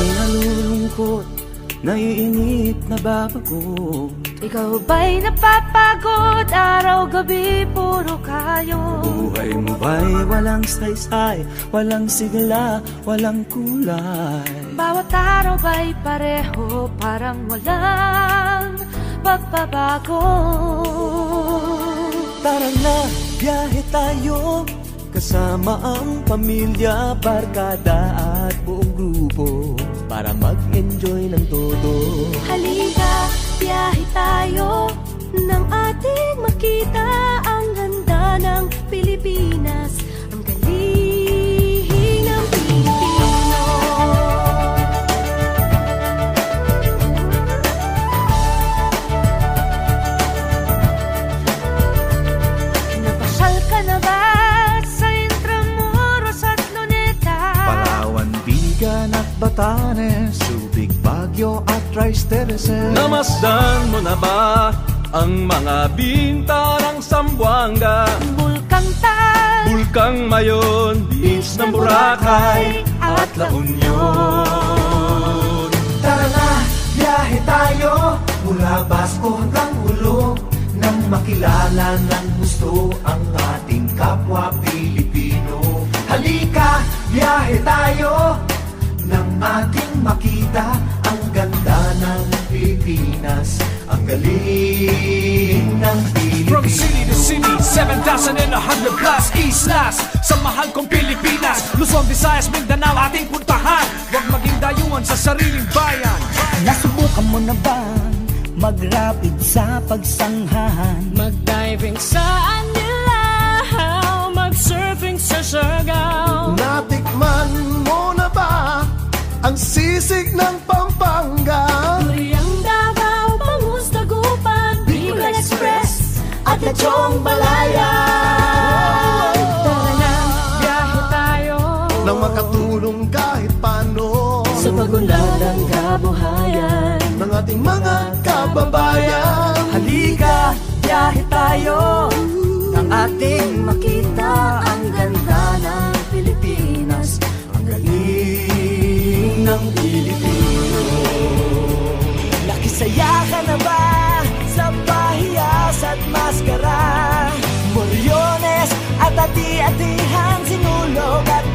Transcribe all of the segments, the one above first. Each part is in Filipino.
Ako'y nalulungkot, naiinip na babagot. Ikaw ba'y napapagod, araw-gabi puro kayo. Buhay mo ba'y walang saysay, walang sigla, walang kulay? Bawat araw ba'y pareho, parang walang pagbabago? Tara na, biyahe tayo. Kasama ang pamilya, barkada at buong grupo Para mag-enjoy ng todo Batanes Subic, Baguio at Rice Terraces Namasdan mo na ba ang mga binta ng Sambuanga? Bulkang Tal Bulkang Mayon, Beach ng Boracay at La Union. Tara na, biyahe tayo Mula Basco hanggang Ulo Nang makilala ng gusto ang makita ang ganda ng Pilipinas. Ang galing ng Pilipinas From city to city, 7,000 and a hundred plus islas Sa mahal kong Pilipinas Luzon, Visayas, Mindanao ating puntahan. Huwag maging dayuhan sa sariling bayan. Nasubukan mo na bang mag-rapid sa pagsanghahan? Mag-diving sa Anilaw Mag-surfing sa Siargao. Natikman mo na ba ang sisig ng Pampanga? Turiang Davao, Bangus, Dagupan Bicol Express. At Lechong Balaya. Tara na, biyahe tayo. Nang makatulong kahit paano. Sa pagunlad ng kabuhayan. Ng ating mga kababayan. Halika, biyahe tayo. Nang ating makita Nakisaya ka na ba sa pahiyas at maskara? Moriones at ati-atihan, sinulog at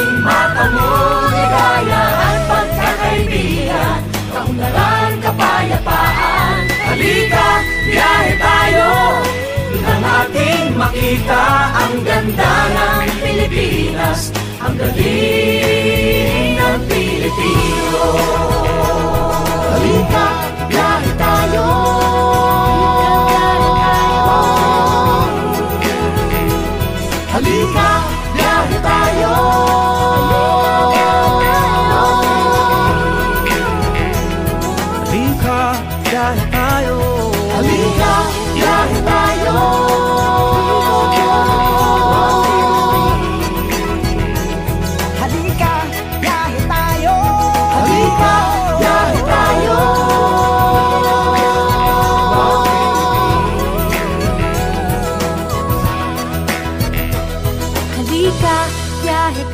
Ating matamo Ligaya at pagkakaibigan. Kaunlaran, kapayapaan. Halika, biyahe tayo. Nang ating makita Ang ganda ng Pilipinas. Ang galing ng Pilipino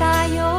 tayo